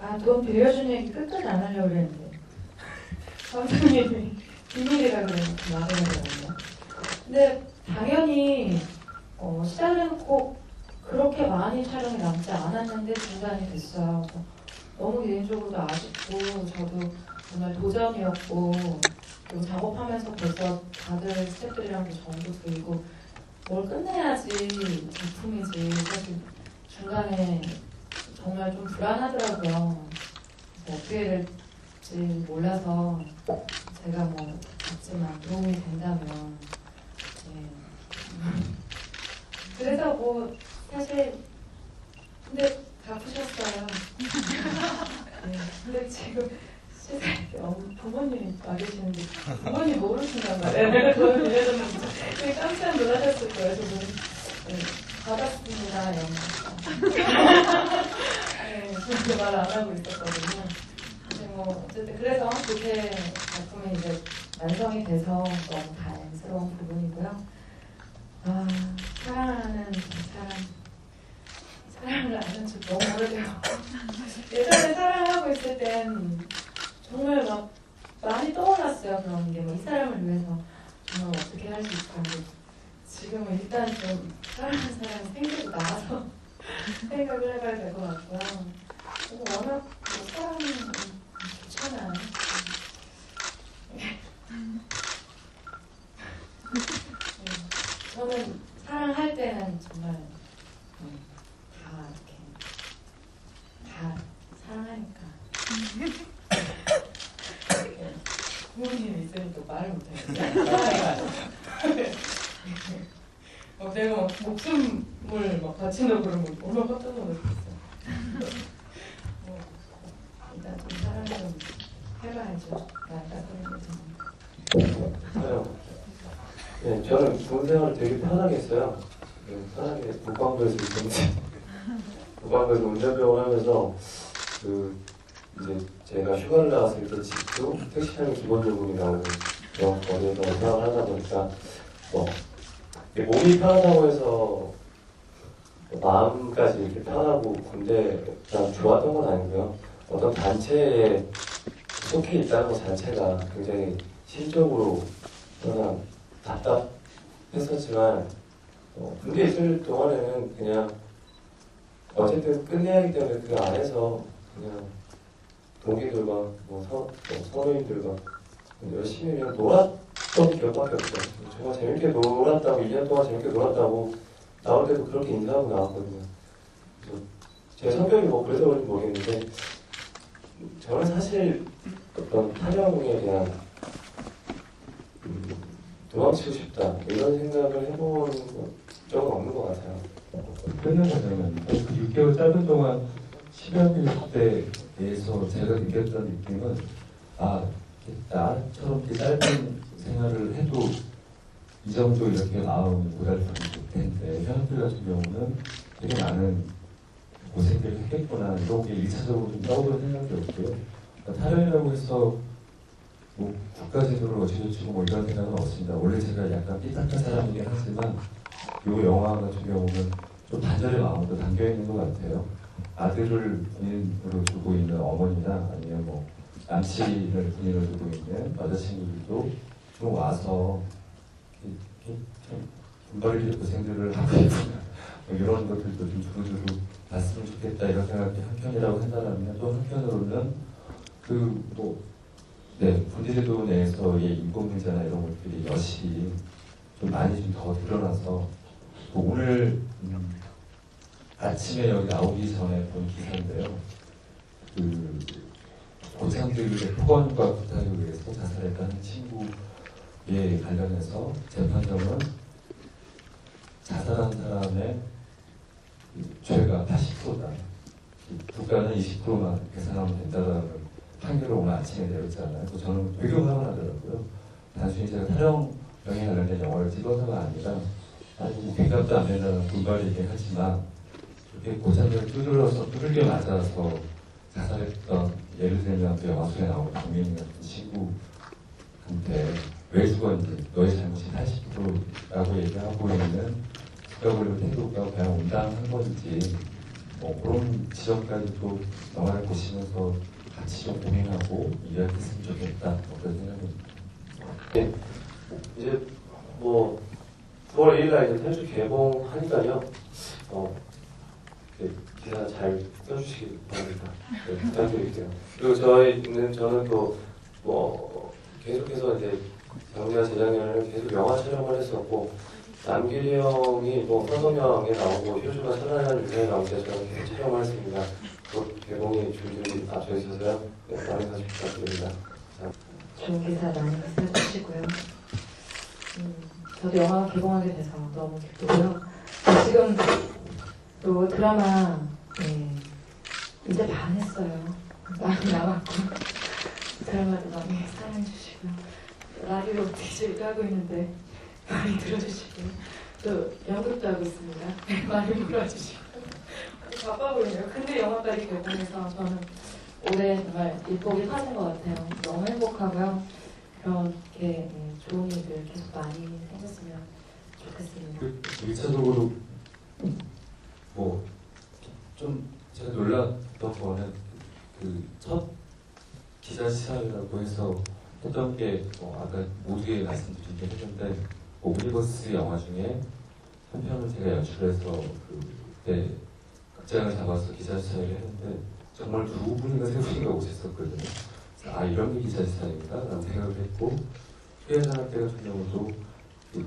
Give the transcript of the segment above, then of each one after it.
아, 돈 빌려준 얘기 끝까지 안 하려고 그랬는데. 감독님이 비밀이라 그래서 말을 해요. 근데 당연히 어, 시작은 꼭 그렇게 많이 촬영이 남지 않았는데 중단이 됐어요. 너무 개인적으로도 아쉽고 저도 정말 도전이었고 그리고 작업하면서 벌써 다들 스태프들이랑도 정도 들고 뭘 끝내야지 작품이지 사실 중간에 정말 좀 불안하더라고요. 어떻게 될지 몰라서 제가 뭐 작지만 도움이 된다면 네. 그래서 뭐 사실 근데 바쁘셨어요. 네. 근데 지금 어머, 부모님이 와 계시는데 부모님 말이에요. 내가 돈 빌려줬는데 되게 깜짝 놀라셨을 거예요. 저분 네. 받았습니다. 네, 그렇게 말안 하고 있었거든요. 근데 뭐 어쨌든 그래서 그렇게 작품이 이제 완성이 돼서 너무 다행스러운 부분이고요. 아 사랑하는 사람 사랑을 아는 지 너무 오래돼요. 예전에 사랑하고 있을 땐 정말 막 많이 떠올랐어요 그런 게. 뭐 이 사람을 위해서 정말 어떻게 할 수 있을까. 지금은 일단 좀 사랑하는 사람이 생기고 나서 생각을 해봐야 될 것 같고요. 그리고 워낙 뭐 사람이. 네, 저는 사랑할 때는 정말 음, 다 이렇게 다 사랑하니까. 네, 부모님이 있으니까 말을 못하겠어요. 막 내가 막 목숨을 막 바친다고 그러면 얼마나 깜짝 놀랐겠어요. 저요. 네, 저는 군 생활을 되게 편하게 했어요. 네, 편하게 북방구에서 있었는데 북방구에서 운전병을 하면서 그 이제 제가 휴가를 나갔을 때 집도 택시비는 기본요금이 나오고 그런 거리에서 생활을 하다 보니까 뭐 몸이 편하다고 해서 마음까지 이렇게 편하고 군대가 좋았던 건 아니고요. 어떤 단체에 속해 있다는 것 자체가 굉장히 실적으로 항상 답답했었지만 어, 군대 있을 동안에는 그냥 어쨌든 끝내야 하기 때문에 그 안에서 그냥 동기들과 뭐, 서, 뭐 선우님들과 열심히 그냥 놀았던 기억밖에 없어요. 정말 재밌게 놀았다고 1년 동안 재밌게 놀았다고 나올 때도 그렇게 인사하고 나왔거든요. 제 성격이 뭐 그래서 그런지 모르겠는데 저는 사실 어떤 타령에 대한 음, 도망치고 싶다 이런 생각을 해본 적은 없는 것 같아요. 끝나가잖아요. 그 6개월 짧은 동안 10여 일 때에서 제가 느꼈던 느낌은 아 나처럼 이렇게 짧은 생활을 해도 이 정도 이렇게 고달프면 좋 텐데 현업들 같은 경우는 되게 많은 고생들을 했겠구나 이런 게 1차적으로 좀 떠오르는 생각이 없고요. 그러니까 타령이라고 해서 뭐 국가제도를 어찌저찌고 뭐 이런 생각은 없습니다. 원래 제가 약간 삐딱한 사람이긴 하지만 이 영화 같은 경우는 좀 반절의 마음도 담겨 있는 것 같아요. 아들을 군인으로 두고 있는 어머니나 아니면 뭐 남친을 군인으로 두고 있는 여자친구들도 좀 와서 이렇게 좀 군벌리 고생들을 하고 뭐 이런 것들도 좀 두루두루 봤으면 좋겠다 이런 생각이 한편이라고 한다면 또 한편으로는 그뭐 네, 군대제도 내에서의 인권문제나 이런 것들이 여실히 좀 많이 좀 더 드러나서 또 오늘 음, 아침에 여기 나오기 전에 본 기사인데요. 그 고창들의 폭언과 부탁에 의해서 자살했다는 친구에 관련해서 재판정은 자살한 사람의 그 죄가 80%다. 국가는 20%만 계산하면 된다는 판결을 오늘 아침에 내렸잖아요. 그래서 저는 되게 화가 나더라고요. 단순히 제가 타령병에 관련된 영화를 찍어서가 아니라 아니 공감도 안 된다는 불발이긴 하지만 이렇게 고장을 두들러서 두들겨 맞아서 자살했던 예를 들면 그 영화 속에 나오는 강민이 같은 친구한테 왜 죽었는지 너의 잘못이 80%라고 얘기하고 있는 권력 태도가 과연 온당한 건지 뭐 그런 지점까지 또 영화를 보시면서 같이 좀 고민하고 이야기했으면 좋겠다 뭐 그런 생각입니다. 이제 뭐 9월 1일 날 이제 탈출 개봉하니까요. 어, 네, 기사 잘 써주시기 바랍니다. 네, 부탁드릴게요. 그리고 저희는 저는 또뭐 계속해서 이제 작년 재작년에는 계속 영화 촬영을 했었고 남길이 형이 뭐 서성영에 나오고 효주가 찬란한 유명에 때 저는 촬영을 했습니다. 또 개봉이 줄줄이 앞서 있어서요. 네, 많은 관심 부탁드립니다. 좋은 기사 많이 써주시고요. 음, 저도 영화 개봉하게 돼서 너무 기쁘고요. 지금 또 드라마 네, 이제 반 했어요. 많이 남았고 드라마도 많이 사랑해 주시고요. 라디오 DJ도 하고 있는데 많이 들어주시고요. 또 연극도 하고 있습니다. 네, 많이 불러주시고 바빠 보이네요. 근데 영화까지 개봉해서 저는 올해 정말 일복이 터진 것 같아요. 너무 행복하고요. 그렇게 네, 좋은 일들 계속 많이 생겼으면 좋겠습니다. 그 1차적으로 뭐좀 제가 놀랐던 거는 그 첫 기자 시사회라고 해서 했던 게 뭐 아까 모두에 말씀드리긴 했는데 오브리버스 영화 중에 한 편을 제가 연출해서 그때 극장을 잡아서 기자 시사회를 했는데 정말 두 분인가 세 분인가 오셨었거든요. 아 이런 게 기자 시사회인가 라는 생각을 했고 휴게사학때 같은 경우도 그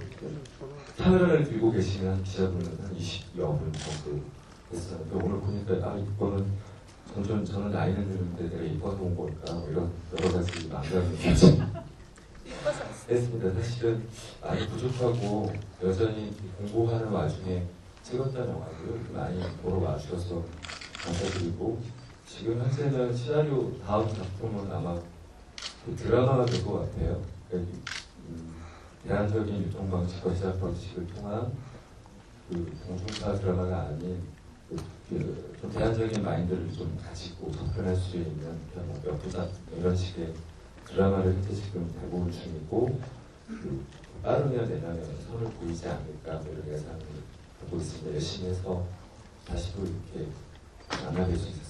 카메라를 들고 계시는 기자분은 한 20여 분 정도. 근데 오늘 보니까 아 이거는 점점 저는 나이는 드는데 내가 이뻐서 온 걸까 뭐 이런 여러 가지 망각이 했습니다. 사실은 많이 부족하고 여전히 공부하는 와중에 찍었다는 영화고요. 많이 보러 와주셔서 감사드리고 지금 현재는 시나리오 다음 작품은 아마 그 드라마가 될 것 같아요. 그러니까 음, 유통방식과 시작 방식을 통한 그 공중파 드라마가 아닌 그, 그, 좀 대안적인 마인드를 좀 가지고 접근할 수 있는 그런 뭐 몇부작 이런 식의 드라마를 현재 지금 대본 중이고 그 빠르면 내년에 선을 보이지 않을까 뭐 이런 예상을 하고 있습니다. 열심히 해서 다시 또 이렇게 만나뵐 수 있었습니다.